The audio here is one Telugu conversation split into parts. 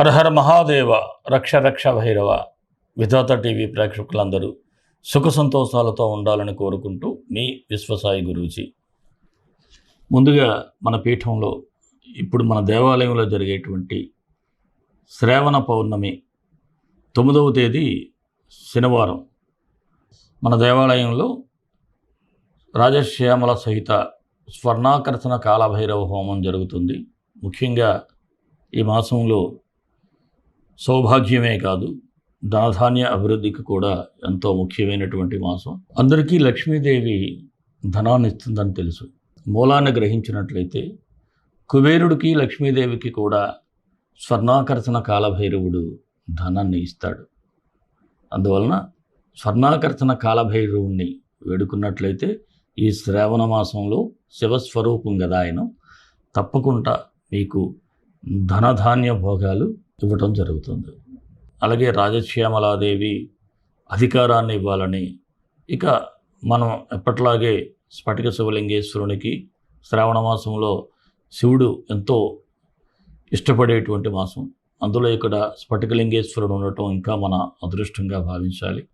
హరహర మహాదేవ రక్ష రక్ష భైరవ విధాత టీవీ ప్రేక్షకులందరూ సుఖ సంతోషాలతో ఉండాలని కోరుకుంటూ మీ విశ్వసాయి గురూజీ. ముందుగా మన పీఠంలో ఇప్పుడు మన దేవాలయంలో జరిగేటువంటి శ్రావణ పౌర్ణమి తొమ్మిదవ తేదీ శనివారం. మన దేవాలయంలో రాజశ్యామల సహిత స్వర్ణాకర్షణ కాలభైరవ హోమం జరుగుతుంది. ముఖ్యంగా ఈ మాసంలో సౌభాగ్యమే కాదు ధనధాన్య అభివృద్ధికి కూడా ఎంతో ముఖ్యమైనటువంటి మాసం. అందరికీ లక్ష్మీదేవి ధనాన్ని ఇస్తుందని తెలుసు. మూలాన్ని గ్రహించినట్లయితే కుబేరుడికి లక్ష్మీదేవికి కూడా స్వర్ణాకర్షణ కాలభైరవుడు ధనాన్ని ఇస్తాడు. అందువలన స్వర్ణాకర్షణ కాలభైరవుణ్ణి వేడుకున్నట్లయితే ఈ శ్రావణ మాసంలో శివస్వరూపం కదా ఆయన తప్పకుండా మీకు ధనధాన్య భోగాలు ఇవ్వటం జరుగుతుంది. అలాగే రాజశ్యామలాదేవి అధికారాన్ని ఇవ్వాలని ఇక మనం ఎప్పట్లాగే స్ఫటిక శివలింగేశ్వరునికి శ్రావణ మాసంలో శివుడు ఎంతో ఇష్టపడేటువంటి మాసం. అందులో ఇక్కడ స్ఫటికలింగేశ్వరుడు ఉండటం ఇంకా మన అదృష్టంగా భావించాలి.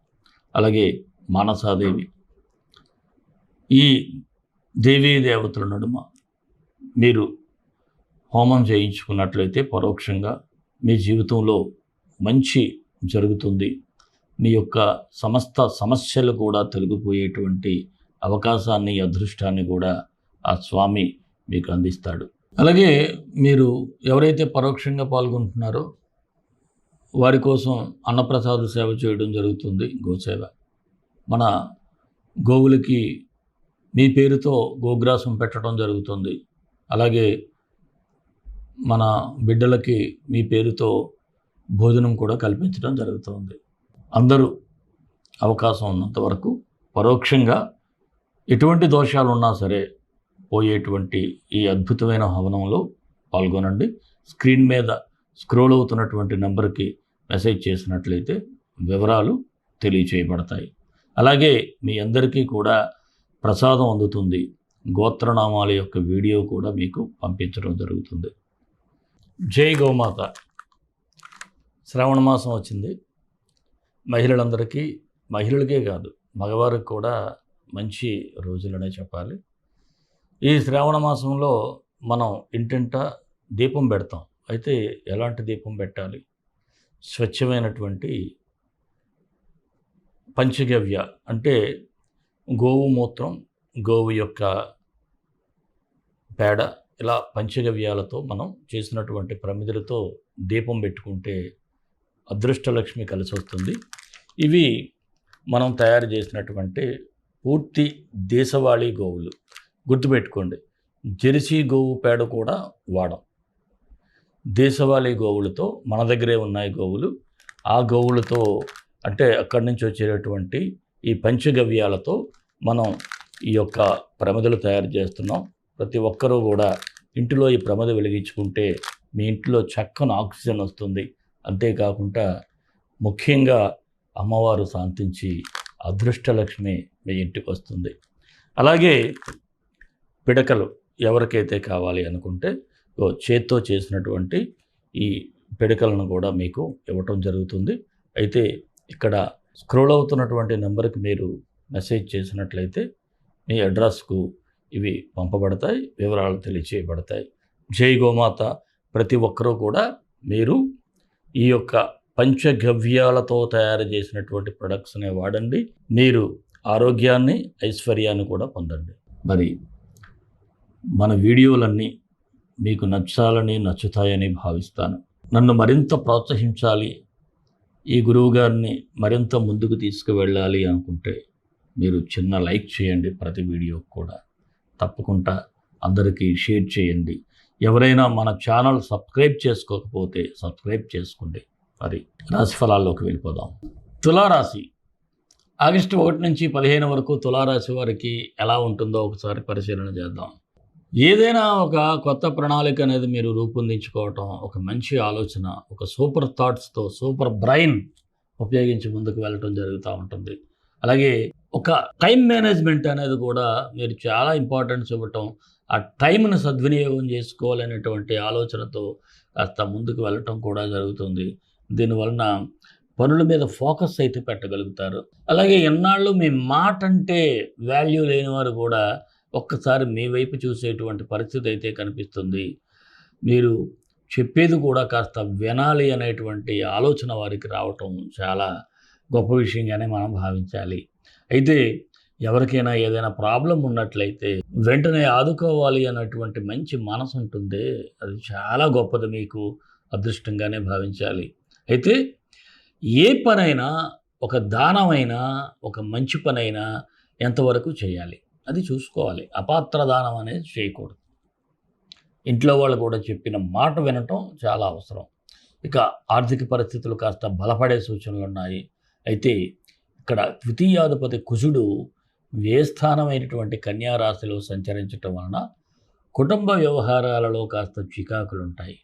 అలాగే మానసాదేవి. ఈ దేవీ దేవతల నడుమ మీరు హోమం చేయించుకున్నట్లయితే పరోక్షంగా మీ జీవితంలో మంచి జరుగుతుంది. మీ యొక్క సమస్త సమస్యలు కూడా తొలగిపోయేటువంటి అవకాశాన్ని అదృష్టాన్ని కూడా ఆ స్వామి మీకు అందిస్తాడు. అలాగే మీరు ఎవరైతే పరోక్షంగా పాల్గొంటున్నారో వారి కోసం అన్నప్రసాద సేవ చేయడం జరుగుతుంది గోసేవ. మన గోవులకి మీ పేరుతో గోగ్రాసం పెట్టడం జరుగుతుంది. అలాగే మన బిడ్డలకి మీ పేరుతో భోజనం కూడా కల్పించడం జరుగుతుంది. అందరూ అవకాశం ఉన్నంత వరకు పరోక్షంగా ఎటువంటి దోషాలు ఉన్నా సరే పోయేటువంటి ఈ అద్భుతమైన హవనంలో పాల్గొనండి. స్క్రీన్ మీద స్క్రోల్ అవుతున్నటువంటి నెంబర్కి మెసేజ్ చేసినట్లయితే వివరాలు తెలియచేయబడతాయి. అలాగే మీ అందరికీ కూడా ప్రసాదం అందుతుంది. గోత్రనామాల యొక్క వీడియో కూడా మీకు పంపించడం జరుగుతుంది. జై గోమాత. శ్రావణ మాసం వచ్చింది. మహిళలందరికీ మహిళలకే కాదు మగవారికి కూడా మంచి రోజులనే చెప్పాలి. ఈ శ్రావణ మాసంలో మనం ఇంటింట దీపం పెడతాం. అయితే ఎలాంటి దీపం పెట్టాలి? స్వచ్ఛమైనటువంటి పంచగవ్య అంటే గోవు మూత్రం గోవు యొక్క పేడ ఇలా పంచగవ్యాలతో మనం చేసినటువంటి ప్రమిదలతో దీపం పెట్టుకుంటే అదృష్టలక్ష్మి కలిసి వస్తుంది ఇవి మనం తయారు చేసినటువంటి పూర్తి దేశవాళీ గోవులు. గుర్తుపెట్టుకోండి జెర్సీ గోవు పేడ కూడా వాడం. దేశవాళీ గోవులతో మన దగ్గరే ఉన్నాయి గోవులు. ఆ గోవులతో అంటే అక్కడి నుంచి వచ్చేటటువంటి ఈ పంచగవ్యాలతో మనం ఈ యొక్క ప్రమిదలు తయారు చేస్తున్నాం. ప్రతి ఒక్కరూ కూడా ఇంటిలో ఈ ప్రమద వెలిగించుకుంటే మీ ఇంట్లో చక్కని ఆక్సిజన్ వస్తుంది. అంతేకాకుండా ముఖ్యంగా అమ్మవారు శాంతించి అదృష్టలక్ష్మి మీ ఇంటికి వస్తుంది. అలాగే పిడకలు ఎవరికైతే కావాలి అనుకుంటే చేత్తో చేసినటువంటి ఈ పిడకలను కూడా మీకు ఇవ్వటం జరుగుతుంది. అయితే ఇక్కడ స్క్రోల్ అవుతున్నటువంటి నెంబర్కి మీరు మెసేజ్ చేసినట్లయితే మీ అడ్రస్కు ఇవి పంపబడతాయి వివరాలు తెలియచేయబడతాయి. జై గోమాత ప్రతి ఒక్కరూ కూడా మీరు ఈ యొక్క పంచగవ్యాలతో తయారు చేసినటువంటి ప్రొడక్ట్స్నే వాడండి. మీరు ఆరోగ్యాన్ని ఐశ్వర్యాన్ని కూడా పొందండి. మరి మన వీడియోలన్నీ మీకు నచ్చాలని నచ్చుతాయని భావిస్తాను. నన్ను మరింత ప్రోత్సహించాలి ఈ గురువు గారిని మరింత ముందుకు తీసుకువెళ్ళాలి అనుకుంటే మీరు చిన్న లైక్ చేయండి ప్రతి వీడియోకి కూడా. తప్పకుండా అందరికీ షేర్ చేయండి. ఎవరైనా మన ఛానల్ సబ్స్క్రైబ్ చేసుకోకపోతే సబ్స్క్రైబ్ చేసుకోండి. మరి రాశి ఫలాల్లోకి వెళ్ళిపోదాం. తులారాశి. ఆగస్టు ఒకటి నుంచి పదిహేను వరకు తులారాశి వారికి ఎలా ఉంటుందో ఒకసారి పరిశీలన చేద్దాం. ఏదైనా ఒక కొత్త ప్రణాళిక అనేది మీరు రూపొందించుకోవటం ఒక మంచి ఆలోచన ఒక సూపర్ థాట్స్తో సూపర్ బ్రెయిన్ ఉపయోగించి ముందుకు వెళ్ళటం జరుగుతూ ఉంటుంది. అలాగే ఒక టైం మేనేజ్మెంట్ అనేది కూడా మీరు చాలా ఇంపార్టెన్స్ ఇవ్వటం ఆ టైంను సద్వినియోగం చేసుకోవాలనేటువంటి ఆలోచనతో కాస్త ముందుకు వెళ్ళటం కూడా జరుగుతుంది. దీనివలన పనుల మీద ఫోకస్ అయితే పెట్టగలుగుతారు. అలాగే ఎన్నాళ్ళు మీ మాట అంటే వాల్యూ లేని వారు కూడా ఒక్కసారి మీ వైపు చూసేటువంటి పరిస్థితి అయితే కనిపిస్తుంది. మీరు చెప్పేది కూడా కాస్త వినాలి అనేటువంటి ఆలోచన వారికి రావటం చాలా గొప్ప విషయంగానే మనం భావించాలి. అయితే ఎవరికైనా ఏదైనా ప్రాబ్లం ఉన్నట్లయితే వెంటనే ఆదుకోవాలి అన్నటువంటి మంచి మనసు ఉంటుంది అది చాలా గొప్పది మీకు అదృష్టంగానే భావించాలి. అయితే ఏ పనైనా ఒక దానమైనా ఒక మంచి పనైనా ఎంతవరకు చేయాలి? అది చూసుకోవాలి. అపాత్ర దానం అనేది చేయకూడదు. ఇంట్లో వాళ్ళు కూడా చెప్పిన మాట వినటం చాలా అవసరం. ఇక ఆర్థిక పరిస్థితులు కాస్త బలపడే సూచనలు ఉన్నాయి అయితే ఇక్కడ ద్వితీయాధిపతి కుజుడు వ్యయస్థానమైనటువంటి కన్యారాశిలో సంచరించటం వలన కుటుంబ వ్యవహారాలలో కాస్త చికాకులు ఉంటాయి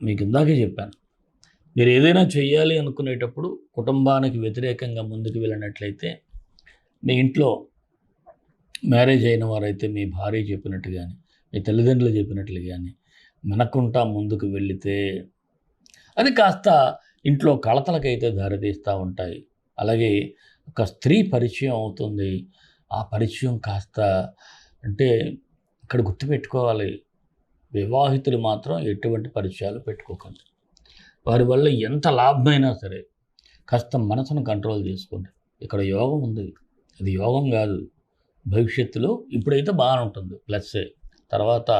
మీకు ఇందాకే చెప్పాను. మీరు ఏదైనా చేయాలి అనుకునేటప్పుడు కుటుంబానికి వ్యతిరేకంగా ముందుకు వెళ్ళినట్లయితే మీ ఇంట్లో మ్యారేజ్ అయిన వారైతే మీ భార్య చెప్పినట్టు కానీ మీ తల్లిదండ్రులు చెప్పినట్లు కానీ మనకుంటా ముందుకు వెళితే అది కాస్త ఇంట్లో కలతలకైతే దారితీస్తూ ఉంటాయి. అలాగే ఒక స్త్రీ పరిచయం అవుతుంది. ఆ పరిచయం కాస్త అంటే ఇక్కడ గుర్తుపెట్టుకోవాలి. వివాహితులు మాత్రం ఎటువంటి పరిచయాలు పెట్టుకోకండి. వారి వల్ల ఎంత లాభమైనా సరే కాస్త మనసును కంట్రోల్ చేసుకోండి. ఇక్కడ యోగం ఉంది. అది యోగం కాదు. భవిష్యత్తులో ఇప్పుడైతే బాగానే ఉంటుంది ప్లస్సే తర్వాత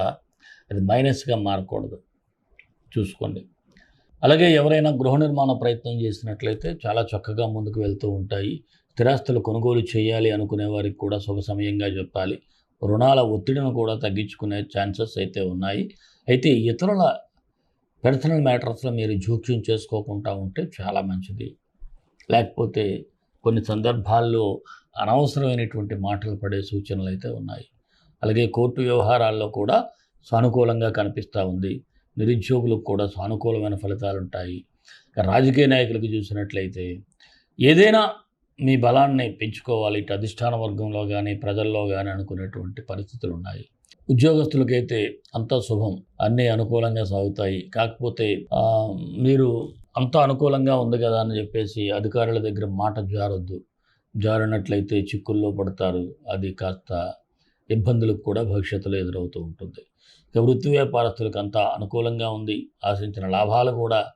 అది మైనస్గా మారకూడదు. చూసుకోండి. అలాగే ఎవరైనా గృహ నిర్మాణ ప్రయత్నం చేసినట్లయితే చాలా చక్కగా ముందుకు వెళ్తూ ఉంటాయి. స్థిరాస్తులు కొనుగోలు చేయాలి అనుకునే వారికి కూడా శుభ సమయంగా చెప్పాలి. రుణాల ఒత్తిడిని కూడా తగ్గించుకునే ఛాన్సెస్ అయితే ఉన్నాయి. అయితే ఇతరుల పర్సనల్ మ్యాటర్స్లో మీరు జోక్యం చేసుకోకుండా ఉంటే చాలా మంచిది. లేకపోతే కొన్ని సందర్భాల్లో అనవసరమైనటువంటి మాటలు పడే సూచనలు అయితే ఉన్నాయి. అలాగే కోర్టు వ్యవహారాల్లో కూడా సానుకూలంగా కనిపిస్తూ ఉంది. నిరుద్యోగులకు కూడా సానుకూలమైన ఫలితాలు ఉంటాయి. రాజకీయ నాయకులకు చూసినట్లయితే ఏదైనా మీ బలాన్ని పెంచుకోవాలి ఇటు అధిష్టాన వర్గంలో కానీ ప్రజల్లో కానీ అనుకునేటువంటి పరిస్థితులు ఉన్నాయి. ఉద్యోగస్తులకైతే అంతా శుభం అన్నీ అనుకూలంగా సాగుతాయి. కాకపోతే మీరు అంతా అనుకూలంగా ఉంది కదా అని చెప్పేసి అధికారుల దగ్గర మాట జారొద్దు. జారినట్లయితే చిక్కుల్లో పడతారు. అది కాస్త ఇబ్బందులకు కూడా భవిష్యత్తులో ఎదురవుతూ ఉంటుంది. వృత్తి వ్యాపారస్తులకు అంతా అనుకూలంగా ఉంది. ఆశించిన లాభాలు కూడా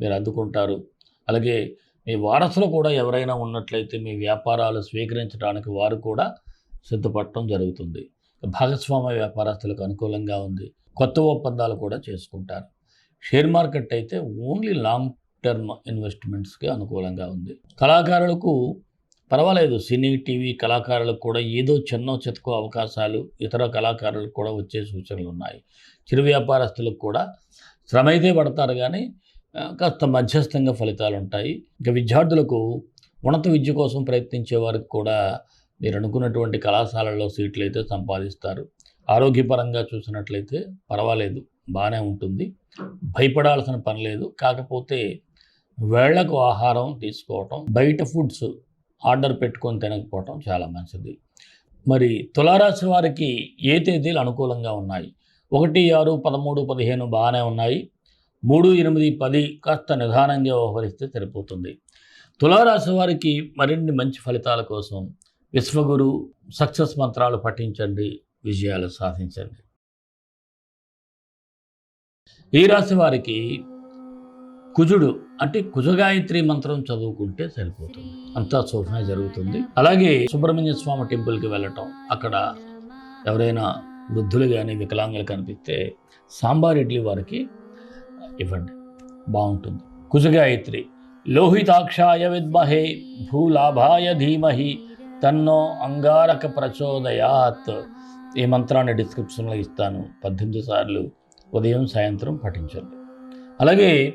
మీరు అందుకుంటారు. అలాగే మీ వారసులు కూడా ఎవరైనా ఉన్నట్లయితే మీ వ్యాపారాలు స్వీకరించడానికి వారు కూడా సిద్ధపడటం జరుగుతుంది. భాగస్వామ్య వ్యాపారస్తులకు అనుకూలంగా ఉంది. కొత్త ఒప్పందాలు కూడా చేసుకుంటారు. షేర్ మార్కెట్ అయితే ఓన్లీ లాంగ్ టర్మ్ ఇన్వెస్ట్మెంట్స్కి అనుకూలంగా ఉంది. కళాకారులకు పర్వాలేదు. సినీ టీవీ కళాకారులకు కూడా ఏదో చిన్న చితకో అవకాశాలు ఇతర కళాకారులకు కూడా వచ్చే సూచనలు ఉన్నాయి. చిరు వ్యాపారస్తులకు కూడా శ్రమ అయితే పడతారు కానీ కాస్త మధ్యస్థంగా ఫలితాలు ఉంటాయి. ఇంకా విద్యార్థులకు ఉన్నత విద్య కోసం ప్రయత్నించే వారికి కూడా మీరు అనుకున్నటువంటి కళాశాలల్లో సీట్లు అయితే సంపాదిస్తారు. ఆరోగ్యపరంగా చూసినట్లయితే పర్వాలేదు బాగానే ఉంటుంది. భయపడాల్సిన పని లేదు. కాకపోతే వేళ్ళకు ఆహారం తీసుకోవటం బయట ఫుడ్స్ ఆర్డర్ పెట్టుకొని తినకపోవటం చాలా మంచిది. మరి తులారాశి వారికి ఏ తేదీలు అనుకూలంగా ఉన్నాయి? ఒకటి ఆరు పదమూడు పదిహేను బాగానే ఉన్నాయి. మూడు ఎనిమిది పది కాస్త నిదానంగా వ్యవహరిస్తే సరిపోతుంది. తులారాశి వారికి మరిన్ని మంచి ఫలితాల కోసం విశ్వగురు సక్సెస్ మంత్రాలు పఠించండి విజయాలు సాధించండి. ఈ రాశి వారికి కుజుడు అంటే కుజగాయత్రి మంత్రం చదువుకుంటే సరిపోతుంది. అంతా శుభమే జరుగుతుంది. అలాగే సుబ్రహ్మణ్య స్వామి టెంపుల్కి వెళ్ళటం అక్కడ ఎవరైనా వృద్ధులు కానీ వికలాంగులు కనిపిస్తే సాంబార్ ఇడ్లీ వారికి ఇవ్వండి. బాగుంటుంది. కుజగాయత్రి లోహితాక్షాయ విద్మహే భూలాభాయ ధీమహి తన్నో అంగారక ప్రచోదయాత్. ఈ మంత్రాన్ని డిస్క్రిప్షన్లో ఇస్తాను. పద్దెనిమిది సార్లు ఉదయం సాయంత్రం పఠించండి. అలాగే